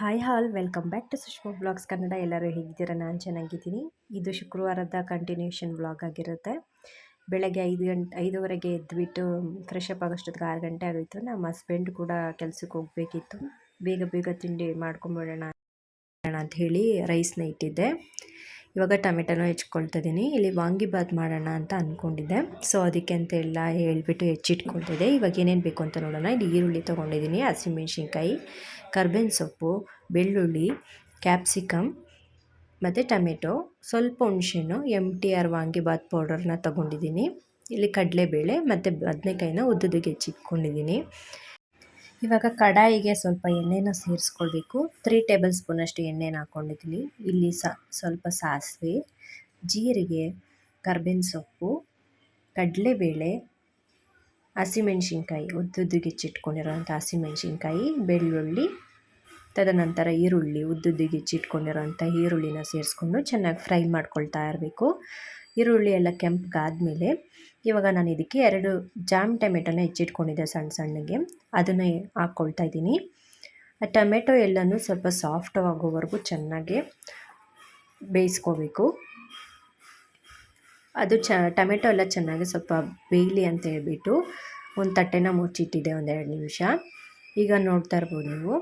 Hi all welcome back to Sushma blogs Kannada ಎಲ್ಲರೂ ಹೇಗಿದ್ದೀರಾ? ನಾನು ಚೆನ್ನಾಗಿದ್ದೀನಿ. ಇದು ಶುಕ್ರವಾರದ ಕಂಟಿನ್ಯೂಷನ್ ಬ್ಲಾಗ್ ಆಗಿರುತ್ತೆ. ಬೆಳಗ್ಗೆ ಐದು ಗಂಟೆ ಐದುವರೆಗೆ ಎದ್ದುಬಿಟ್ಟು ಫ್ರೆಶ್ ಅಪ್ ಆಗೋಷ್ಟೊತ್ತಿಗೆ ಆರು ಗಂಟೆ ಆಗೋಯಿತು. ನಮ್ಮ ಹಸ್ಬೆಂಡ್ ಕೂಡ ಕೆಲಸಕ್ಕೆ ಹೋಗಬೇಕಿತ್ತು. ಬೇಗ ಬೇಗ ತಿಂಡಿ ಮಾಡ್ಕೊಂಬಿಡೋಣ ಅಂತ ಹೇಳಿ ರೈಸ್ನ ಇಟ್ಟಿದ್ದೆ. ಇವಾಗ ಟೊಮೆಟೊನ ಹೆಚ್ಕೊಳ್ತಿದ್ದೀನಿ ಇಲ್ಲಿ ವಾಂಗಿಬಾತ್ ಮಾಡೋಣ ಅಂತ ಅಂದ್ಕೊಂಡಿದ್ದೆ ಸೊ ಅದಕ್ಕೆ ಅಂತ ಎಲ್ಲ ಹೇಳ್ಬಿಟ್ಟು ಹೆಚ್ಚಿಟ್ಕೊಳ್ತಿದ್ದೆ ಇವಾಗ ಏನೇನು ಬೇಕು ಅಂತ ನೋಡೋಣ. ಇಲ್ಲಿ ಈರುಳ್ಳಿ ತೊಗೊಂಡಿದ್ದೀನಿ. ಹಸಿಮೆಣ್ಸಿನ್ಕಾಯಿ ಕರ್ಬೇವಿನ ಸೊಪ್ಪು, ಬೆಳ್ಳುಳ್ಳಿ ಕ್ಯಾಪ್ಸಿಕಮ್ ಮತ್ತು ಟೊಮೆಟೊ. ಸ್ವಲ್ಪ ಹುಣ್ಸೆಹಣ್ಣು ಎಂ ಟಿ ಆರ್ ವಾಂಗಿಬಾತ್ ಪೌಡರ್ನ ತೊಗೊಂಡಿದ್ದೀನಿ. ಇಲ್ಲಿ ಕಡಲೆಬೇಳೆ ಮತ್ತು ಬದನೆಕಾಯಿನ ಉದ್ದುದಕ್ಕೆ ಹೆಚ್ಚಿಟ್ಕೊಂಡಿದ್ದೀನಿ. ಇವಾಗ ಕಡಾಯಿಗೆ ಸ್ವಲ್ಪ ಎಣ್ಣೆನ ಸೇರಿಸ್ಕೊಳ್ಬೇಕು. ತ್ರೀ ಟೇಬಲ್ ಸ್ಪೂನಷ್ಟು ಎಣ್ಣೆನ ಹಾಕ್ಕೊಂಡಿದ್ದೀನಿ ಇಲ್ಲಿ ಸ್ವಲ್ಪ ಸಾಸಿವೆ, ಜೀರಿಗೆ, ಕರ್ಬೇವಿನ ಸೊಪ್ಪು, ಕಡಲೆಬೇಳೆ ಹಸಿಮೆಣ್ಸಿನ್ಕಾಯಿ ಉದ್ದುದ್ದಿಗೆ ಹೆಚ್ಚಿಟ್ಕೊಂಡಿರೋಂಥ ಹಸಿಮೆಣ್ಸಿನ್ಕಾಯಿ, ಬೆಳ್ಳುಳ್ಳಿ, ತದನಂತರ ಈರುಳ್ಳಿ ಉದ್ದುದ್ದಿಗೆ ಹೆಚ್ಚಿಟ್ಕೊಂಡಿರೋಂಥ ಈರುಳ್ಳಿನ ಸೇರಿಸ್ಕೊಂಡು ಚೆನ್ನಾಗಿ ಫ್ರೈ ಮಾಡ್ಕೊಳ್ತಾ ಇರಬೇಕು. ಈರುಳ್ಳಿ ಎಲ್ಲ ಕೆಂಪಗಾದ್ಮೇಲೆ ಇವಾಗ ನಾನು ಇದಕ್ಕೆ ಎರಡು ಜಾಮ್ ಟೊಮೆಟೊನ ಹೆಚ್ಚಿಟ್ಕೊಂಡಿದ್ದೆ ಸಣ್ಣ ಸಣ್ಣಗೆ. ಅದನ್ನು ಹಾಕ್ಕೊಳ್ತಾ ಇದ್ದೀನಿ. ಆ ಟೊಮೆಟೊ ಎಲ್ಲನೂ ಸ್ವಲ್ಪ ಸಾಫ್ಟ್ ಆಗೋವರೆಗೂ ಚೆನ್ನಾಗಿ ಬೇಯಿಸ್ಕೋಬೇಕು. ಅದು ಚ, ಟೊಮೆಟೊ ಎಲ್ಲ ಚೆನ್ನಾಗಿ ಸ್ವಲ್ಪ ಬೇಯಲಿ ಅಂತ ಹೇಳ್ಬಿಟ್ಟು ಒಂದು ತಟ್ಟೆನ ಮುಚ್ಚಿಟ್ಟಿದೆ ಒಂದೆರಡು ನಿಮಿಷ. ಈಗ ನೋಡ್ತಾ ಇರ್ಬೋದು ನೀವು.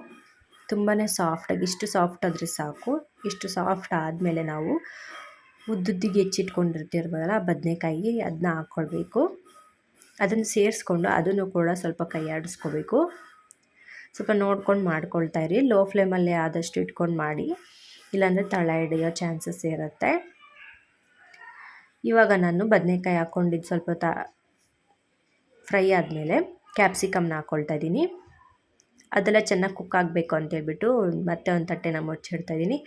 ತುಂಬಾ ಸಾಫ್ಟಾಗಿ ಇಷ್ಟು ಸಾಫ್ಟ್ ಆದರೆ ಸಾಕು. ಇಷ್ಟು ಸಾಫ್ಟ್ ಆದಮೇಲೆ ನಾವು ಉದ್ದುದ್ದಿಗೆ ಹೆಚ್ಚಿಟ್ಕೊಂಡಿರ್ತಿರ್ಬೋದಲ್ಲ ಬದನೆಕಾಯಿ ಅದನ್ನ ಹಾಕ್ಕೊಳ್ಬೇಕು ಅದನ್ನು ಸೇರಿಸ್ಕೊಂಡು ಅದನ್ನು ಕೂಡ ಸ್ವಲ್ಪ ಕೈ ಆಡಿಸ್ಕೋಬೇಕು ಸ್ವಲ್ಪ ನೋಡ್ಕೊಂಡು ಮಾಡ್ಕೊಳ್ತಾ ಇರಿ. ಲೋ ಫ್ಲೇಮಲ್ಲಿ ಆದಷ್ಟು ಇಟ್ಕೊಂಡು ಮಾಡಿ. ಇಲ್ಲಾಂದರೆ ತಳ ಹಿಡಿಯೋ ಚಾನ್ಸಸ್ ಇರುತ್ತೆ. ಇವಾಗ ನಾನು ಬದನೆಕಾಯಿ ಹಾಕ್ಕೊಂಡಿದ್ದು ಸ್ವಲ್ಪ ತ, ಫ್ರೈ ಆದಮೇಲೆ ಕ್ಯಾಪ್ಸಿಕಮ್ನ ಹಾಕ್ಕೊಳ್ತಾ ಇದ್ದೀನಿ. ಅದೆಲ್ಲ ಚೆನ್ನಾಗಿ ಕುಕ್ ಆಗಬೇಕು ಅಂತೇಳ್ಬಿಟ್ಟು ಮತ್ತೆ ಒಂದು ತಟ್ಟೆನ ಮುಚ್ಚಿಡ್ತಾ ಇದ್ದೀನಿ.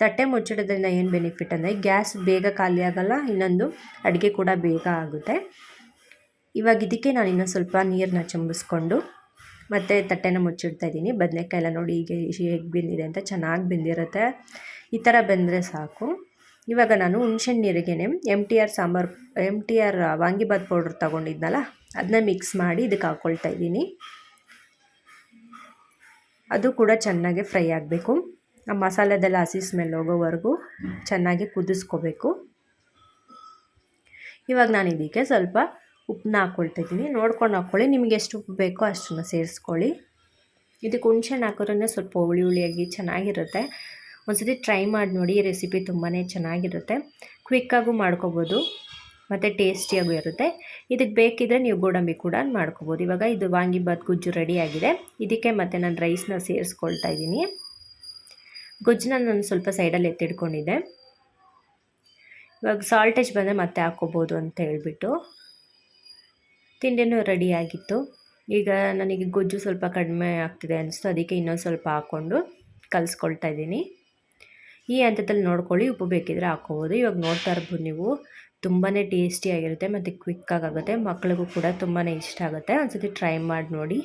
ತಟ್ಟೆ ಮುಚ್ಚಿಡೋದ್ರಿಂದ ಏನು ಬೆನಿಫಿಟ್ ಅಂದರೆ, ಗ್ಯಾಸ್ ಬೇಗ ಖಾಲಿ ಆಗೋಲ್ಲ, ಇನ್ನೊಂದು ಅಡುಗೆ ಕೂಡ ಬೇಗ ಆಗುತ್ತೆ. ಇವಾಗ ಇದಕ್ಕೆ ನಾನು ಇನ್ನೊಂದು ಸ್ವಲ್ಪ ನೀರನ್ನ ಚಂಬಿಸ್ಕೊಂಡು ಮತ್ತು ತಟ್ಟೆನ ಮುಚ್ಚಿಡ್ತಾ ಇದ್ದೀನಿ. ಬದನೆಕಾಯಿ ಎಲ್ಲ ನೋಡಿ ಈಗ ಹೇಗೆ ಬೆಂದಿದೆ ಅಂತ ಚೆನ್ನಾಗಿ ಬೆಂದಿರುತ್ತೆ. ಈ ಥರ ಬೆಂದರೆ ಸಾಕು. ಇವಾಗ ನಾನು ಹುಣ್ಸೆ M T R sambar M T R vangi bath powder ತೊಗೊಂಡಿದ್ನಲ್ಲ ಅದನ್ನ ಮಿಕ್ಸ್ ಮಾಡಿ ಇದಕ್ಕೆ ಹಾಕ್ಕೊಳ್ತಾ ಇದ್ದೀನಿ. ಅದು ಕೂಡ ಚೆನ್ನಾಗಿ ಫ್ರೈ ಆಗಬೇಕು. ಆ ಮಸಾಲೆದೆಲ್ಲ ಹಸಿ ಸ್ಮೆಲ್ ಹೋಗೋವರೆಗೂ ಚೆನ್ನಾಗಿ ಕುದಿಸ್ಕೋಬೇಕು. ಇವಾಗ ನಾನು ಇದಕ್ಕೆ ಸ್ವಲ್ಪ ಉಪ್ಪನ್ನ ಹಾಕ್ಕೊಳ್ತಾ ಇದ್ದೀನಿ. ನೋಡ್ಕೊಂಡು ಹಾಕ್ಕೊಳ್ಳಿ ನಿಮಗೆ ಎಷ್ಟು ಉಪ್ಪು ಬೇಕೋ ಅಷ್ಟನ್ನು ಸೇರಿಸ್ಕೊಳ್ಳಿ. ಇದಕ್ಕೆ ಹುಣ್ಸೆಹಣ್ಣು ಹಾಕೋದ್ರೆ ಸ್ವಲ್ಪ ಹುಳಿ ಹುಳಿಯಾಗಿ ಚೆನ್ನಾಗಿರುತ್ತೆ. ಒಂದ್ಸತಿ ಟ್ರೈ ಮಾಡಿ ನೋಡಿ, ಈ ರೆಸಿಪಿ ತುಂಬಾ ಚೆನ್ನಾಗಿರುತ್ತೆ. ಕ್ವಿಕ್ಕಾಗೂ ಮಾಡ್ಕೋಬೋದು, ಮತ್ತು ಟೇಸ್ಟಿಯಾಗೂ ಇರುತ್ತೆ. ಇದಕ್ಕೆ ಬೇಕಿದ್ರೆ ನೀವು ಗೋಡಂಬಿ ಕೂಡ ಮಾಡ್ಕೋಬೋದು. ಇವಾಗ ಇದು ವಾಂಗಿಬಾತ್ ಗುಜ್ಜು ರೆಡಿಯಾಗಿದೆ ಇದಕ್ಕೆ ಮತ್ತು ನಾನು ರೈಸ್ನ ಸೇರಿಸ್ಕೊಳ್ತಾ ಇದ್ದೀನಿ. ಗೊಜ್ಜನ್ನ ನಾನು ಸ್ವಲ್ಪ ಸೈಡಲ್ಲಿ ಎತ್ತಿಡ್ಕೊಂಡಿದ್ದೆ ಇವಾಗ ಸಾಲ್ಟೇಜ್ ಬಂದರೆ ಮತ್ತೆ ಹಾಕ್ಕೋಬೋದು ಅಂತ ಹೇಳಿಬಿಟ್ಟು. ತಿಂಡಿನೂ ರೆಡಿಯಾಗಿತ್ತು ಈಗ ನನಗೆ ಗೊಜ್ಜು ಸ್ವಲ್ಪ ಕಡಿಮೆ ಆಗ್ತಿದೆ ಅನಿಸ್ತು, ಅದಕ್ಕೆ ಇನ್ನೊಂದು ಸ್ವಲ್ಪ ಹಾಕ್ಕೊಂಡು ಕಲಿಸ್ಕೊಳ್ತಾ ಇದ್ದೀನಿ. ಈ ಹಂತದಲ್ಲಿ ನೋಡ್ಕೊಳ್ಳಿ, ಉಪ್ಪು ಬೇಕಿದ್ರೆ ಹಾಕ್ಕೋಬೋದು. ಇವಾಗ ನೋಡ್ತಾ ಇರ್ಬೋದು ನೀವು. ತುಂಬಾ ಟೇಸ್ಟಿಯಾಗಿರುತ್ತೆ ಮತ್ತು ಕ್ವಿಕ್ಕಾಗುತ್ತೆ ಮಕ್ಳಿಗೂ ಕೂಡ ತುಂಬಾ ಇಷ್ಟ ಆಗುತ್ತೆ. ಒಂದ್ಸತಿ ಟ್ರೈ ಮಾಡಿ ನೋಡಿ.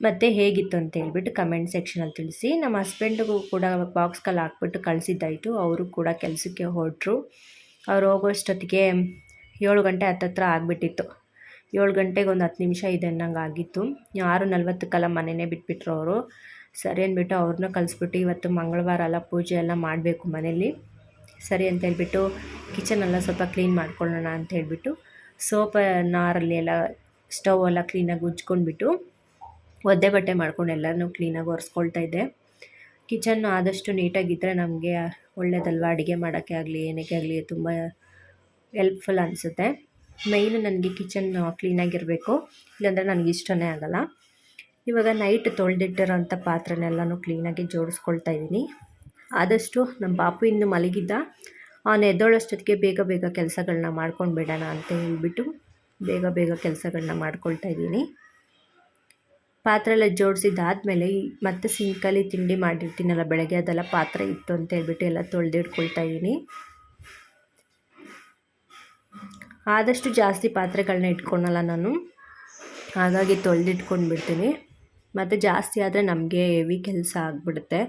ಮತ್ತು ಹೇಗಿತ್ತು ಅಂತ ಹೇಳ್ಬಿಟ್ಟು ಕಮೆಂಟ್ ಸೆಕ್ಷನಲ್ಲಿ ತಿಳಿಸಿ. ನಮ್ಮ ಹಸ್ಬೆಂಡಿಗೂ ಕೂಡ ಬಾಕ್ಸ್ಗಲ್ಲಿ ಹಾಕ್ಬಿಟ್ಟು ಕಳಿಸಿದ್ದಾಯಿತು. ಅವರು ಕೂಡ ಕೆಲಸಕ್ಕೆ ಹೊರಟ್ರು ಅವ್ರು ಹೋಗೋಷ್ಟೊತ್ತಿಗೆ ಏಳು ಗಂಟೆ ಹತ್ತತ್ರ ಆಗಿಬಿಟ್ಟಿತ್ತು. ಏಳು ಗಂಟೆಗೆ ಒಂದು ಹತ್ತು ನಿಮಿಷ ಇದೆ ಅನ್ನಂಗೆ ಆಗಿತ್ತು. ಆರು ನಲ್ವತ್ತಕ್ಕೆಲ್ಲ ಮನೆಯೇ ಬಿಟ್ಬಿಟ್ರು ಅವರು. ಸರಿ ಅಂದ್ಬಿಟ್ಟು ಅವ್ರನ್ನ ಕಲಿಸ್ಬಿಟ್ಟು ಇವತ್ತು ಮಂಗಳವಾರ ಎಲ್ಲ ಪೂಜೆ ಎಲ್ಲ ಮಾಡಬೇಕು ಮನೇಲಿ ಸರಿ ಅಂತ ಹೇಳ್ಬಿಟ್ಟು ಕಿಚನೆಲ್ಲ ಸ್ವಲ್ಪ ಕ್ಲೀನ್ ಮಾಡ್ಕೊಳ್ಳೋಣ ಅಂತ ಹೇಳಿಬಿಟ್ಟು ಸೋಪ ನಾರಲ್ಲಿ ಎಲ್ಲ ಸ್ಟವ್ ಎಲ್ಲ ಕ್ಲೀನಾಗಿ ಉಜ್ಕೊಂಡ್ಬಿಟ್ಟು ಒದ್ದೆ ಬಟ್ಟೆ ಮಾಡ್ಕೊಂಡು ಎಲ್ಲನೂ ಕ್ಲೀನಾಗಿ ಒರೆಸ್ಕೊಳ್ತಾ ಇದ್ದೆ. ಕಿಚನ್ನು ಆದಷ್ಟು ನೀಟಾಗಿದ್ದರೆ ನಮಗೆ ಒಳ್ಳೇದಲ್ವ? ಅಡುಗೆ ಮಾಡೋಕ್ಕೆ ಆಗಲಿ ಏನಕ್ಕೆ ಆಗಲಿ ತುಂಬ ಹೆಲ್ಪ್ಫುಲ್ ಅನಿಸುತ್ತೆ. ಮೇಯ್ನು ನನಗೆ ಕಿಚನ್ ಕ್ಲೀನಾಗಿರಬೇಕು ಇಲ್ಲಾಂದರೆ ನನಗೆ ಇಷ್ಟನೇ ಆಗೋಲ್ಲ. ಇವಾಗ ನೈಟ್ ತೊಳೆದಿಟ್ಟಿರೋಂಥ ಪಾತ್ರೆನೆಲ್ಲನೂ ಕ್ಲೀನಾಗಿ ಜೋಡಿಸ್ಕೊಳ್ತಾ ಇದ್ದೀನಿ. ಆದಷ್ಟು ನಮ್ಮ ಪಾಪು ಇನ್ನು ಮಲಗಿದ್ದ ಅವನು ಎದ್ದೋಳಷ್ಟೊತ್ತಿಗೆ ಬೇಗ ಬೇಗ ಕೆಲಸಗಳನ್ನ ಮಾಡ್ಕೊಂಡು ಬಿಡೋಣ ಅಂತ ಹೇಳ್ಬಿಟ್ಟು ಬೇಗ ಬೇಗ ಕೆಲಸಗಳನ್ನ ಮಾಡ್ಕೊಳ್ತಾ ಇದ್ದೀನಿ. ಪಾತ್ರೆ ಎಲ್ಲ ಜೋಡಿಸಿದ್ದಾದಮೇಲೆ ಮತ್ತೆ ಸಿಂಕಲ್ಲಿ ತಿಂಡಿ ಮಾಡಿರ್ತೀನಲ್ಲ, ಬೆಳಗ್ಗೆ ಅದೆಲ್ಲ ಪಾತ್ರೆ ಇತ್ತು ಅಂತ ಹೇಳ್ಬಿಟ್ಟು ಎಲ್ಲ ತೊಳೆದಿಟ್ಕೊಳ್ತಾ ಇದ್ದೀನಿ. ಆದಷ್ಟು ಜಾಸ್ತಿ ಪಾತ್ರೆಗಳನ್ನ ಇಟ್ಕೊಳಲ್ಲ ನಾನು. ಹಾಗಾಗಿ ತೊಳೆದಿಟ್ಕೊಂಡು ಬಿಡ್ತೀನಿ ಮತ್ತು ಜಾಸ್ತಿ ಆದರೆ ನಮಗೆ ಹೆವಿ ಕೆಲಸ ಆಗಿಬಿಡುತ್ತೆ.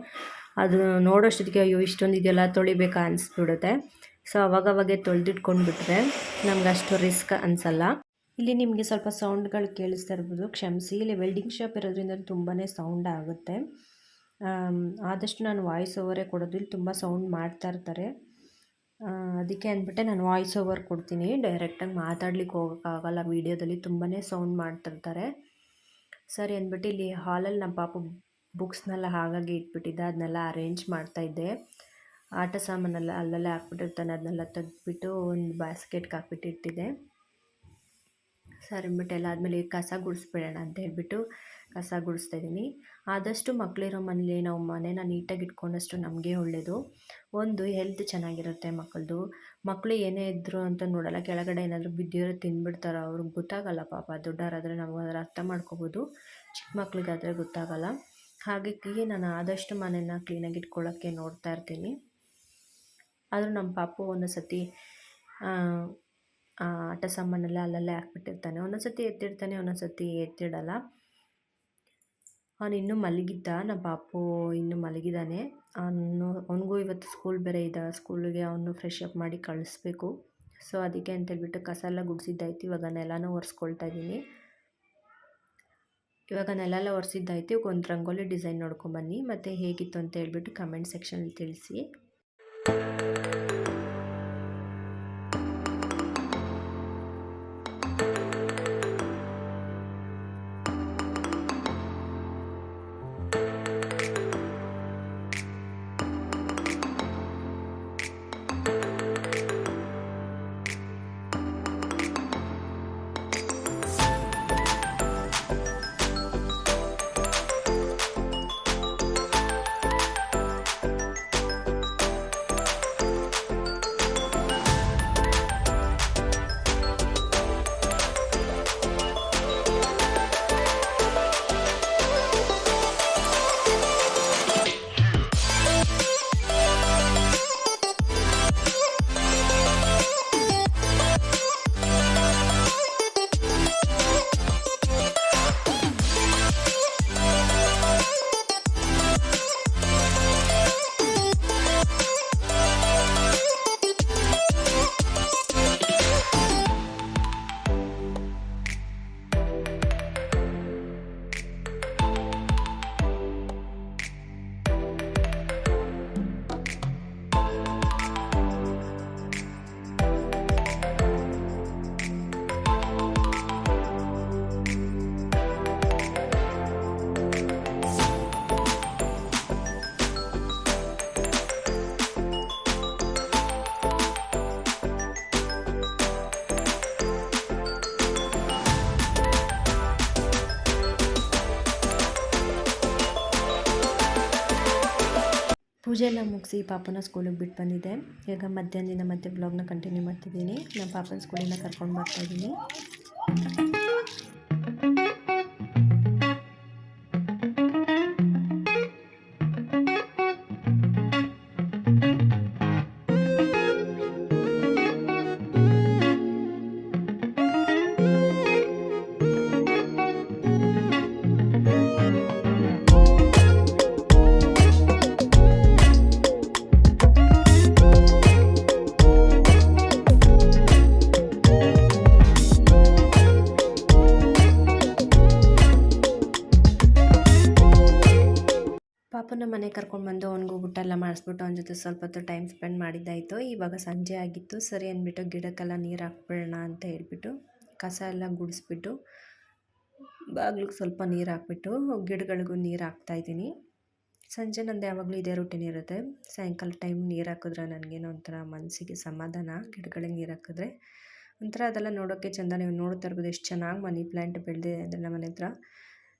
ಅದು ನೋಡೋಷ್ಟೊತ್ತಿಗೆ ಅಯ್ಯೋ, ಇಷ್ಟೊಂದು ಇದೆಯಲ್ಲ, ತೊಳಿಬೇಕಾ ಅನಿಸ್ಬಿಡುತ್ತೆ. ಸೊ ಅವಾಗವಾಗೆ ತೊಳೆದಿಟ್ಕೊಂಡು ಬಿಟ್ಟರೆ ನಮ್ಗೆ ಅಷ್ಟು ರಿಸ್ಕ್ ಅನಿಸಲ್ಲ. ಇಲ್ಲಿ ನಿಮಗೆ ಸ್ವಲ್ಪ ಸೌಂಡ್ಗಳು ಕೇಳಿಸ್ತಾ ಇರ್ಬೋದು. ಕ್ಷಮಿಸಿ, ಇಲ್ಲಿ ವೆಲ್ಡಿಂಗ್ ಶಾಪ್ ಇರೋದ್ರಿಂದ ತುಂಬಾ ಸೌಂಡ್ ಆಗುತ್ತೆ. ಆದಷ್ಟು ನಾನು ವಾಯ್ಸ್ ಓವರೇ ಕೊಡೋದು. ಇಲ್ಲಿ ತುಂಬ ಸೌಂಡ್ ಮಾಡ್ತಾ ಇರ್ತಾರೆ. ಅದಕ್ಕೆ ಅಂದ್ಬಿಟ್ಟೆ ನಾನು ವಾಯ್ಸ್ ಓವರ್ ಕೊಡ್ತೀನಿ. ಡೈರೆಕ್ಟಾಗಿ ಮಾತಾಡ್ಲಿಕ್ಕೆ ಹೋಗೋಕ್ಕಾಗಲ್ಲ. ವೀಡಿಯೋದಲ್ಲಿ ತುಂಬಾ ಸೌಂಡ್ ಮಾಡ್ತಿರ್ತಾರೆ ಸರಿ ಅಂದ್ಬಿಟ್ಟು ಇಲ್ಲಿ ಹಾಲಲ್ಲಿ ನಮ್ಮ ಪಾಪು ಬುಕ್ಸ್ನೆಲ್ಲ ಹಾಗಾಗಿ ಇಟ್ಬಿಟ್ಟಿದ್ದೆ, ಅದನ್ನೆಲ್ಲ ಅರೇಂಜ್ ಮಾಡ್ತಾಯಿದ್ದೆ ಆಟ ಸಾಮಾನೆಲ್ಲ ಅಲ್ಲಲ್ಲೇ ಹಾಕ್ಬಿಟ್ಟಿರ್ತಾನೆ, ಅದನ್ನೆಲ್ಲ ತೆಗೆದ್ಬಿಟ್ಟು ಒಂದು ಬಾಸ್ಕೆಟ್ಗೆ ಹಾಕ್ಬಿಟ್ಟು ಇಟ್ಟಿದ್ದೆ ಸರಿ, ಅಂದ್ಬಿಟ್ಟು ಎಲ್ಲ ಆದಮೇಲೆ ಕಸ ಗುಡಿಸ್ಬಿಡೋಣ ಅಂತ ಹೇಳ್ಬಿಟ್ಟು ಕಸ ಗುಡಿಸ್ತಾ ಇದ್ದೀನಿ. ಆದಷ್ಟು ಮಕ್ಕಳಿರೋ ಮನೇಲಿ ನಾವು ಮನೇನ ನೀಟಾಗಿ ಇಟ್ಕೊಂಡಷ್ಟು ನಮಗೆ ಒಳ್ಳೆಯದು ಒಂದು ಹೆಲ್ತ್ ಚೆನ್ನಾಗಿರುತ್ತೆ ಮಕ್ಕಳದು. ಮಕ್ಕಳು ಏನೇ ಇದ್ದರು ಅಂತ ನೋಡಲ್ಲ, ಕೆಳಗಡೆ ಏನಾದರೂ ಬಿದ್ದಿರೋ ತಿಂದ್ಬಿಡ್ತಾರೆ, ಅವ್ರಿಗೆ ಗೊತ್ತಾಗಲ್ಲ ಪಾಪ, ದೊಡ್ಡವರಾದರೆ ನಾವು ಅದರ ಅರ್ಥ ಮಾಡ್ಕೋಬೋದು. ಚಿಕ್ಕ ಮಕ್ಳಿಗಾದರೆ ಗೊತ್ತಾಗಲ್ಲ. ಹಾಗಾಗಿ ನಾನು ಆದಷ್ಟು ಮನೇನ ಕ್ಲೀನಾಗಿ ಇಟ್ಕೊಳ್ಳೋಕ್ಕೆ ನೋಡ್ತಾ ಇರ್ತೀನಿ. ಆದರೂ ನಮ್ಮ ಪಾಪು ಒಂದು ಸತಿ ಆಟ ಸಾಮಾನೆಲ್ಲ ಅಲ್ಲಲ್ಲೇ ಹಾಕ್ಬಿಟ್ಟಿರ್ತಾನೆ. ಒಂದೊಂದು ಸತಿ ಎತ್ತಿಡ್ತಾನೆ ಒಂದೊಂದು ಸತಿ ಎತ್ತಿಡಲ್ಲ. ಅವನು ಇನ್ನೂ ಮಲಗಿದ್ದ. ನಮ್ಮ ಪಾಪು ಇನ್ನೂ ಮಲಗಿದ್ದಾನೆ. ಅವನು, ಅವನಿಗೂ ಇವತ್ತು ಸ್ಕೂಲ್ ಬೇರೆ ಇದೆ. ಸ್ಕೂಲಿಗೆ ಅವನು ಫ್ರೆಶ್ ಅಪ್ ಮಾಡಿ ಕಳಿಸ್ಬೇಕು. ಸೊ ಅದಕ್ಕೆ ಅಂತೇಳ್ಬಿಟ್ಟು ಕಸ ಎಲ್ಲ ಗುಡಿಸಿದ್ದಾಯ್ತು. ಇವಾಗ ನೆಲನೂ ಒರೆಸ್ಕೊಳ್ತಾ ಇದ್ದೀನಿ. ಇವಾಗ ನೆಲ ಎಲ್ಲ ಒರೆಸಿದ್ದಾಯ್ತು. ಇವಾಗ ಒಂದು ರಂಗೋಲಿ ಡಿಸೈನ್ ನೋಡ್ಕೊಂಬನ್ನಿ ಮತ್ತು ಹೇಗಿತ್ತು ಅಂತ ಹೇಳ್ಬಿಟ್ಟು ಕಮೆಂಟ್ ಸೆಕ್ಷನಲ್ಲಿ ತಿಳಿಸಿ. ಪೂಜೆ ಎಲ್ಲ ಮುಗಿಸಿ ಪಾಪನ ಸ್ಕೂಲಿಗೆ ಬಿಟ್ಟು ಬಂದಿದ್ದೆ. ಈಗ ಮಧ್ಯಾಹ್ನದಿಂದ ಮತ್ತೆ ಬ್ಲಾಗ್ನ ಕಂಟಿನ್ಯೂ ಮಾಡ್ತಿದ್ದೀನಿ. ನಮ್ಮ ಪಾಪನ ಸ್ಕೂಲಿಂದ ಕರ್ಕೊಂಡು ಬರ್ತಾಯಿದ್ದೀನಿ ಪಾಪನ ಮನೆ ಕರ್ಕೊಂಡ್ಬಂದು ಅವ್ನಿಗೂ ಊಟ ಎಲ್ಲ ಮಾಡಿಸ್ಬಿಟ್ಟು ಅವನ ಜೊತೆ ಸ್ವಲ್ಪ ಹೊತ್ತು ಟೈಮ್ ಸ್ಪೆಂಡ್ ಮಾಡಿದ್ದಾಯಿತು, ಇವಾಗ ಸಂಜೆ ಆಗಿತ್ತು. ಸರಿ ಅಂದ್ಬಿಟ್ಟು ಗಿಡಕ್ಕೆಲ್ಲ ನೀರು ಹಾಕ್ಬಿಡೋಣ ಅಂತ ಹೇಳ್ಬಿಟ್ಟು ಕಸ ಎಲ್ಲ ಗುಡಿಸ್ಬಿಟ್ಟು ಬಾಗಿಲಿಗೆ ಸ್ವಲ್ಪ ನೀರು ಹಾಕ್ಬಿಟ್ಟು ಗಿಡಗಳಿಗೂ ನೀರು ಹಾಕ್ತಾಯಿದ್ದೀನಿ ಸಂಜೆ ನಂದು ಯಾವಾಗಲೂ ಇದೇ ರೂಟೀನ್ ಇರುತ್ತೆ. ಸಾಯಂಕಾಲ ಟೈಮ್ ನೀರು ಹಾಕಿದ್ರೆ ನನಗೇನೋ ಒಂಥರ ಮನಸ್ಸಿಗೆ ಸಮಾಧಾನ, ಗಿಡಗಳಿಗೆ ನೀರು ಹಾಕಿದ್ರೆ ಒಂಥರ ಅದೆಲ್ಲ ನೋಡೋಕ್ಕೆ ಚೆಂದ ನೀವು ನೋಡ್ತಾ ಇರ್ಬೋದು, ಎಷ್ಟು ಚೆನ್ನಾಗಿ ಮನಿ ಪ್ಲ್ಯಾಂಟ್ ಬೆಳೆದಿದೆ ಅಂದರೆ ನಮ್ಮ ಮನೆ ಹತ್ರ.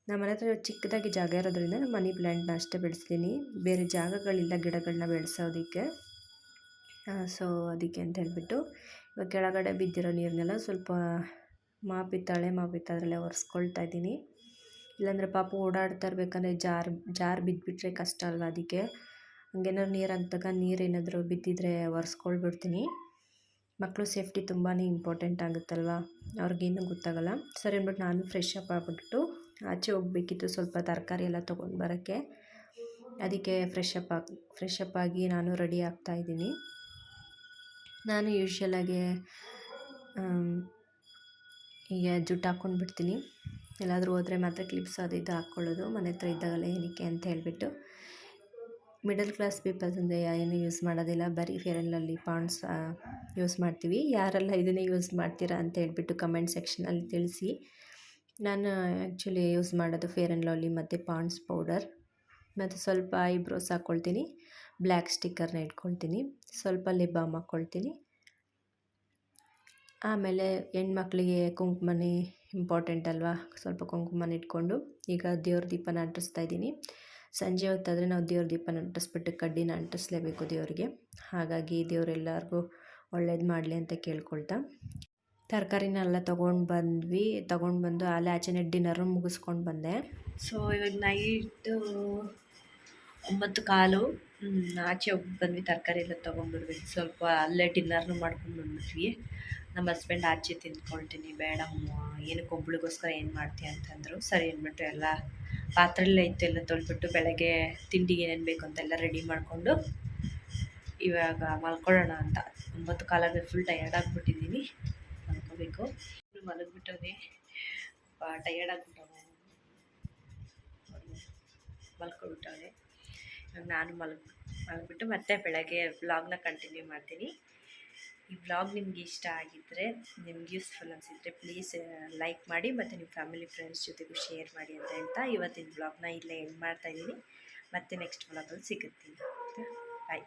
ನಮ್ಮ ಮನೆ ಹತ್ರ ಚಿಕ್ಕದಾಗಿ ಜಾಗ ಇರೋದ್ರಿಂದ ನಾನು ಮನಿ ಪ್ಲ್ಯಾಂಟ್ನ ಅಷ್ಟೇ ಬೆಳೆಸ್ತೀನಿ. ಬೇರೆ ಜಾಗಗಳಿಲ್ಲ ಗಿಡಗಳನ್ನ ಬೆಳೆಸೋದಕ್ಕೆ. ಸೊ ಅದಕ್ಕೆ ಅಂತ ಹೇಳ್ಬಿಟ್ಟು ಇವಾಗ ಕೆಳಗಡೆ ಬಿದ್ದಿರೋ ನೀರನ್ನೆಲ್ಲ ಸ್ವಲ್ಪ ಮಾಪಿತ್ತ ಅದರಲ್ಲೇ ಒರೆಸ್ಕೊಳ್ತಾ ಇದ್ದೀನಿ. ಇಲ್ಲಾಂದರೆ ಪಾಪ ಓಡಾಡ್ತಾ ಇರ್ಬೇಕಂದ್ರೆ ಜಾರ್ ಜಾರ್ ಬಿದ್ದುಬಿಟ್ರೆ ಕಷ್ಟ ಅಲ್ವ ಅದಕ್ಕೆ. ಹಂಗೇನಾದ್ರು ನೀರು ಹಾಕ್ದಾಗ ನೀರು ಏನಾದರೂ ಬಿದ್ದಿದ್ರೆ ಒರೆಸ್ಕೊಳ್ಬಿಡ್ತೀನಿ. ಮಕ್ಕಳು ಸೇಫ್ಟಿ ತುಂಬಾ ಇಂಪಾರ್ಟೆಂಟ್ ಆಗುತ್ತಲ್ವ? ಅವ್ರಿಗೇನು ಗೊತ್ತಾಗಲ್ಲ. ಸರಿ ಅಂದ್ಬಿಟ್ಟು ನಾನು ಫ್ರೆಶ್ ಅಪ್ ಆಗಿಬಿಟ್ಟು ಆಚೆ ಹೋಗಬೇಕಿತ್ತು ಸ್ವಲ್ಪ ತರಕಾರಿ ಎಲ್ಲ ತೊಗೊಂಡು ಬರೋಕ್ಕೆ. ಅದಕ್ಕೆ ಫ್ರೆಶ್ ಅಪ್ ಆಗಿ ಫ್ರೆಶ್ ಅಪ್ ಆಗಿ ನಾನು ರೆಡಿ ಆಗ್ತಾಯಿದ್ದೀನಿ ನಾನು ಯೂಶ್ವಲಾಗಿ ಈಗ ಜುಟ್ಟು ಹಾಕ್ಕೊಂಡು ಬಿಡ್ತೀನಿ. ಎಲ್ಲಾದರೂ ಹೋದರೆ ಮಾತ್ರ ಕ್ಲಿಪ್ಸ್ ಅದು ಇದು ಹಾಕ್ಕೊಳ್ಳೋದು ಮನೆ ಹತ್ರ ಇದ್ದಾಗಲ್ಲ ಏನಕ್ಕೆ ಅಂತ ಹೇಳಿಬಿಟ್ಟು. ಮಿಡಲ್ ಕ್ಲಾಸ್ ಪೀಪಲ್ಸ್ ಅಂದರೆ ಏನು ಯೂಸ್ ಮಾಡೋದಿಲ್ಲ. ಬರೀ ಫೇರಲ್ಲಲ್ಲಿ ಪಾಂಡ್ಸ್ ಯೂಸ್ ಮಾಡ್ತೀವಿ. ಯಾರೆಲ್ಲ ಇದನ್ನೇ ಯೂಸ್ ಮಾಡ್ತೀರಾ ಅಂತ ಹೇಳ್ಬಿಟ್ಟು ಕಮೆಂಟ್ ಸೆಕ್ಷನಲ್ಲಿ ತಿಳಿಸಿ. ನಾನು ಆ್ಯಕ್ಚುಲಿ ಯೂಸ್ ಮಾಡೋದು ಫೇರ್ ಆ್ಯಂಡ್ ಲವ್ಲಿ ಮತ್ತು ಪಾಂಡ್ಸ್ ಪೌಡರ್ ಮತ್ತು ಸ್ವಲ್ಪ ಐಬ್ರೋಸ್ ಹಾಕ್ಕೊಳ್ತೀನಿ ಬ್ಲ್ಯಾಕ್ ಸ್ಟಿಕ್ಕರ್ನ ಇಟ್ಕೊಳ್ತೀನಿ. ಸ್ವಲ್ಪ ಲಿಪ್ ಬಾಮ್ ಹಾಕ್ಕೊಳ್ತೀನಿ ಆಮೇಲೆ ಹೆಣ್ಮಕ್ಳಿಗೆ ಕುಂಕುಮನೇ ಇಂಪಾರ್ಟೆಂಟ್ ಅಲ್ವಾ? ಸ್ವಲ್ಪ ಕುಂಕುಮನ ಇಟ್ಕೊಂಡು ಈಗ ದೇವ್ರ ದೀಪನ ಅಂಟಿಸ್ತಾ ಇದ್ದೀನಿ. ಸಂಜೆ ಹೊತ್ತಾದರೆ ನಾವು ದೇವ್ರ ದೀಪನ ಅಂಟಿಸ್ಬಿಟ್ಟು ಕಡ್ಡಿನ ಅಂಟಿಸ್ಲೇಬೇಕು ದೇವರಿಗೆ. ಹಾಗಾಗಿ ದೇವರೆಲ್ಲರಿಗೂ ಒಳ್ಳೇದು ಮಾಡಲಿ ಅಂತ ಕೇಳ್ಕೊಳ್ತಾ. ತರಕಾರಿನೆಲ್ಲ ತೊಗೊಂಡು ಬಂದ್ವಿ. ತೊಗೊಂಡು ಬಂದು ಅಲ್ಲೇ ಆಚೆನೇ ಡಿನ್ನರು ಮುಗಿಸ್ಕೊಂಡು ಬಂದೆ. ಸೊ ಇವಾಗ ನೈಟು ಒಂಬತ್ತು ಕಾಲು ಆಚೆ ಹೋಗಿ ಬಂದ್ವಿ, ತರಕಾರಿ ಎಲ್ಲ ತೊಗೊಂಡ್ಬಿಡ್ವಿ ಸ್ವಲ್ಪ ಅಲ್ಲೇ ಡಿನ್ನರ್ನು ಮಾಡ್ಕೊಂಡು ಬಂದ್ಬಿಟ್ವಿ. ನಮ್ಮ ಹಸ್ಬೆಂಡ್ ಆಚೆ ತಿಂದ್ಕೊಳ್ತೀನಿ, ಬೇಡ ಏನಕ್ಕೆ ಒಬ್ಳಿಗೋಸ್ಕರ ಏನು ಮಾಡ್ತೀಯ ಅಂತಂದರು ಸರಿ ಅಂದ್ಬಿಟ್ಟು ಎಲ್ಲ ಪಾತ್ರೆಲ್ಲ ಇತ್ತು, ಎಲ್ಲ ತೊಳ್ಬಿಟ್ಟು ಬೆಳಗ್ಗೆ ತಿಂಡಿಗೆ ಏನೇನು ಬೇಕು ಅಂತೆಲ್ಲ ರೆಡಿ ಮಾಡಿಕೊಂಡು ಇವಾಗ ಮಲ್ಕೊಳ್ಳೋಣ ಅಂತ. ಒಂಬತ್ತು ಕಾಲಾಗ ಫುಲ್ ಟಯರ್ಡ್ ಆಗಿಬಿಟ್ಟಿದ್ದೀನಿ. ಮಲ್ಕೋಬೇಕು ಭಾಳ ಟಯರ್ಡ್ ಆಗ್ಬಿಟ್ಟವ ಮಲ್ಕೊಬಿಟ್ಟವನೆ ಇವಾಗ ನಾನು ಮಲಗ್, ಮಲಗಿಬಿಟ್ಟು ಮತ್ತೆ ಬೆಳಗ್ಗೆ ವ್ಲಾಗ್ನ ಕಂಟಿನ್ಯೂ ಮಾಡ್ತೀನಿ. ಈ ವ್ಲಾಗ್ ನಿಮ್ಗೆ ಇಷ್ಟ ಆಗಿದ್ದರೆ ನಿಮ್ಗೆ ಯೂಸ್ಫುಲ್ ಅನಿಸಿದರೆ ಪ್ಲೀಸ್ ಲೈಕ್ ಮಾಡಿ ಮತ್ತು ನಿಮ್ಮ ಫ್ಯಾಮಿಲಿ ಫ್ರೆಂಡ್ಸ್ ಜೊತೆಗೂ ಶೇರ್ ಮಾಡಿ ಅಂತ ಹೇಳ್ತಾ ಇವತ್ತಿನ ವ್ಲಾಗ್ನ ಇಲ್ಲೇ ಎಂಡ್ ಮಾಡ್ತಾಯಿದ್ದೀನಿ ಮತ್ತೆ ನೆಕ್ಸ್ಟ್ ವ್ಲಾಗಲ್ಲಿ ಸಿಗುತ್ತೀನಿ ಬಾಯ್